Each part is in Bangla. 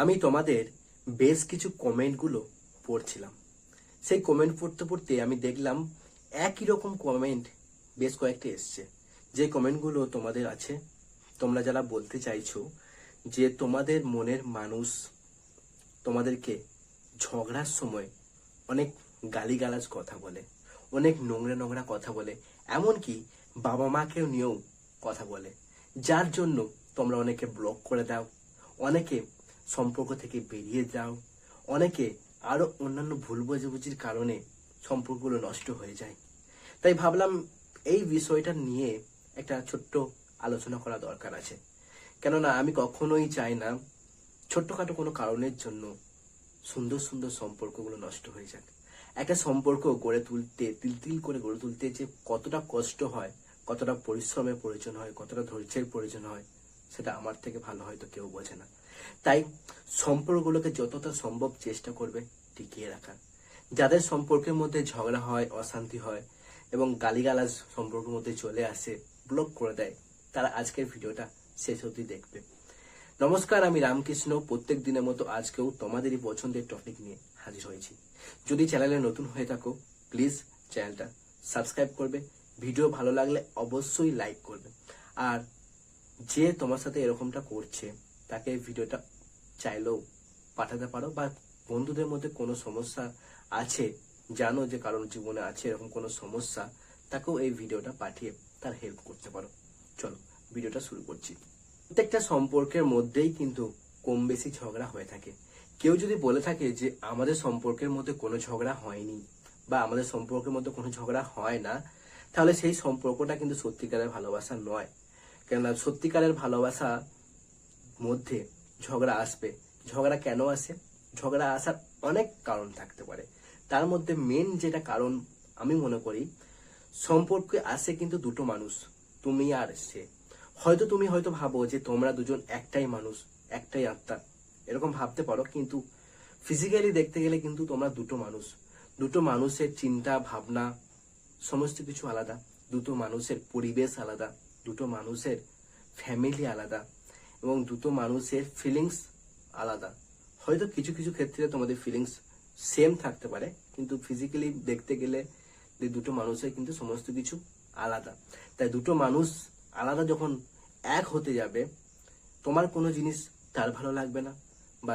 আমি তোমাদের বেশ কিছু কমেন্টগুলো পড়ছিলাম। সেই কমেন্ট পড়তে পড়তে আমি দেখলাম একই রকম কমেন্ট বেশ কয়েকটা এসছে। যে কমেন্টগুলো তোমাদের আছে, তোমরা যারা বলতে চাইছো যে তোমাদের মনের মানুষ তোমাদেরকে ঝগড়ার সময় অনেক গালিগালাজ কথা বলে, অনেক নোংরা নোংরা কথা বলে, এমনকি বাবা মাকেও নিয়েও কথা বলে, যার জন্য তোমরা অনেকে ব্লক করে দাও, অনেকে সম্পর্ক থেকে বেরিয়ে যাও। অনেকে আরও অন্যান্য ভুল বোঝাবুঝির কারণে সম্পর্কগুলো নষ্ট হয়ে যায়। তাই ভাবলাম এই বিষয়টা নিয়ে একটা ছোট্ট আলোচনা করা দরকার আছে। কেননা আমি কখনোই চাই না ছোট্টখাটো কোনো কারণের জন্য সুন্দর সুন্দর সম্পর্কগুলো নষ্ট হয়ে যাক। একটা সম্পর্ক গড়ে তুলতে, তিল তিল করে গড়ে তুলতে যে কতটা কষ্ট হয়, কতটা পরিশ্রমের প্রয়োজন হয়, কতটা ধৈর্যের প্রয়োজন হয়, সেটা আমার থেকে ভালো হয়তো কেউ বোঝে না। তাই সম্পর্কগুলোকে যতটা সম্ভব চেষ্টা করবে টিকিয়ে রাখার। যাদের সম্পর্কের মধ্যে ঝগড়া হয়, অশান্তি হয় এবং গালিগালাজ সম্পর্কের মধ্যে চলে আসে ব্লক করে দেয়, তারা আজকের ভিডিওটা শেষ অবধি দেখবে। নমস্কার, আমি রামকৃষ্ণ। প্রত্যেক দিনের মতো আজকেও তোমাদেরই পছন্দের টপিক নিয়ে হাজির হয়েছি। যদি চ্যানেলে নতুন হয়ে থাকো প্লিজ চ্যানেলটা সাবস্ক্রাইব করবে। ভিডিও ভালো লাগলে অবশ্যই লাইক করবে। আর যে তোমার সাথে এরকমটা করছে তাকে ভিডিওটা চাইলেও পাঠাতে পারো বা বন্ধুদের মধ্যে কোনো সমস্যা আছে, জানো যে কারণ জীবনে আছে এরকম কোনো সমস্যা, তাকেও এই ভিডিওটা পাঠিয়ে তার হেল্প করতে পারো। চলো, ভিডিওটা শুরু করছি। প্রত্যেকটা সম্পর্কের মধ্যেই কিন্তু কম বেশি ঝগড়া হয়ে থাকে। কেউ যদি বলে থাকে যে আমাদের সম্পর্কের মধ্যে কোনো ঝগড়া হয়নি বা আমাদের সম্পর্কের মধ্যে কোনো ঝগড়া হয় না, তাহলে সেই সম্পর্কটা কিন্তু সত্যিকারের ভালোবাসা নয়। কেননা সত্যিকারের ভালোবাসা মধ্যে ঝগড়া আসবে। ঝগড়া কেন আসে? ঝগড়া আসার অনেক কারণ থাকতে পারে। তার মধ্যে মেন যেটা কারণ আমি মনে করি, সম্পর্কে আসে কিন্তু দুটো মানুষ, তুমি আর সে। হয়তো তুমি হয়তো ভাবো যে তোমরা দুজন একটাই মানুষ, একটাই আত্মা। এরকম ভাবতে পারো, কিন্তু ফিজিক্যালি দেখতে গেলে কিন্তু তোমরা দুটো মানুষ। দুটো মানুষের চিন্তা, ভাবনা, সমস্ত কিছু আলাদা। দুটো মানুষের পরিবেশ আলাদা। দুটো মানুষের ফ্যামিলি আলাদা। এবং দুটো মানুষের ফিলিংস আলাদা। হয়তো কিছু কিছু ক্ষেত্রে তোমাদের ফিলিংস সেম থাকতে পারে, কিন্তু ফিজিক্যালি দেখতে গেলে যে দুটো মানুষের কিন্তু সমস্ত কিছু আলাদা। তাই দুটো মানুষ আলাদা যখন এক হতে যাবে, তোমার কোনো জিনিস তার ভালো লাগবে না, বা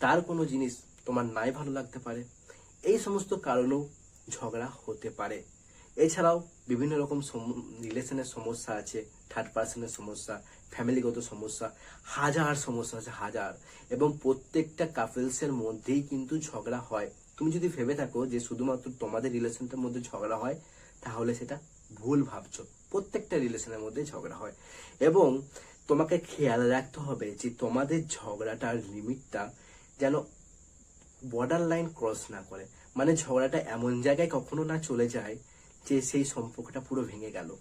তার কোনো জিনিস তোমার নাই ভালো লাগতে পারে। এই সমস্ত কারণেও ঝগড়া হতে পারে। এছাড়াও বিভিন্ন রকম রিলেশনের সমস্যা আছে থার্ড পার্সনের সমস্যা ফ্যামিলিগত সমস্যা, হাজার সমস্যা আছে, হাজার। এবং প্রত্যেকটা কাপেলসের মধ্যেই কিন্তু ঝগড়া হয়। তুমি যদি ভেবে থাকো যে শুধুমাত্র তোমাদের রিলেশনটার মধ্যে ঝগড়া হয়, তাহলে সেটা ভুল ভাবছ। প্রত্যেকটা রিলেশনের মধ্যে ঝগড়া হয়। এবং তোমাকে খেয়াল রাখতে হবে যে তোমাদের ঝগড়াটার লিমিটটা যেন বর্ডার লাইন ক্রস না করে। মানে ঝগড়াটা এমন জায়গায় কখনো না চলে যায় যে সেই সম্পর্কটা পুরো ভেঙে গেল।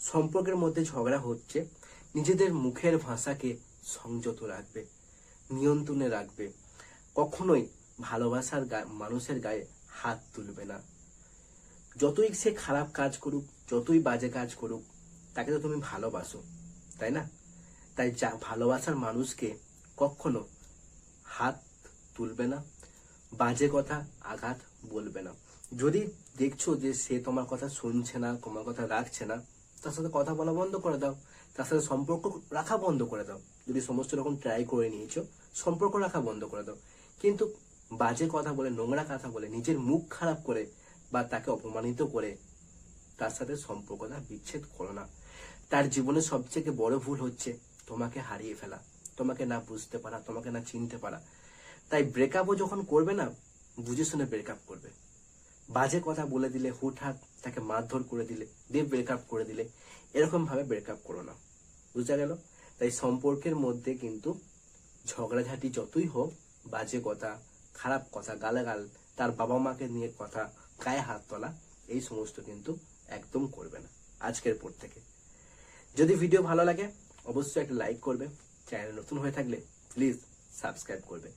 সম্পর্কের মধ্যে ঝগড়া হচ্ছে, নিজেদের মুখের ভাষাকে সংযত রাখবে, নিয়ন্ত্রণে রাখবে। কখনোই ভালোবাসার মানুষের গায়ে হাত তুলবে না। যতই সে খারাপ কাজ করুক, যতই বাজে কাজ করুক, তাকে তো তুমি ভালোবাসো, তাই না? তাই যা, ভালোবাসার মানুষকে কখনো হাত তুলবে না, বাজে কথা, আঘাত বলবে না। যদি দেখছ যে সে তোমার কথা শুনছে না, তোমার কথা রাখছে না, তার সাথে কথা বলা বন্ধ করে দাও। তার সাথে সম্পর্ক রাখা বন্ধ করে দাও। যদি সমস্ত রকম ট্রাই করে নিয়েছো, সম্পর্ক রাখা বন্ধ করে দাও। কিন্তু বাজে কথা বলে, নোংরা কথা বলে, নিজের মুখ খারাপ করে বা তাকে অপমানিত করে, তার সাথে সম্পর্কটা বিচ্ছেদ করো না। তার জীবনে সবথেকে বড় ভুল হচ্ছে তোমাকে হারিয়ে ফেলা। তোমাকে না বুঝতে পারা, তোমাকে না চিনতে পারা। তাই ব্রেকআপও যখন করবে না, বুঝে শুনে ব্রেকআপ করবে। বাজে কথা বলে দিলে, হুটহাট তাকে মারধর করে দিলে, দিয়ে ব্রেকআপ করে দিলে এরকম ভাবে ব্রেকআপ করো না। বুঝা গেল? তাই সম্পর্কের মধ্যে কিন্তু ঝগড়াঝাটি যতই হোক, বাজে কথা, খারাপ কথা, গালাগাল, তার বাবা মাকে নিয়ে কথা, গায়ে হাত তোলা, এই সমস্ত কিন্তু একদম করবে না আজকের পর থেকে। যদি ভিডিও ভালো লাগে, অবশ্যই একটা লাইক করবে। চ্যানেল নতুন হয়ে থাকলে প্লিজ সাবস্ক্রাইব করবে।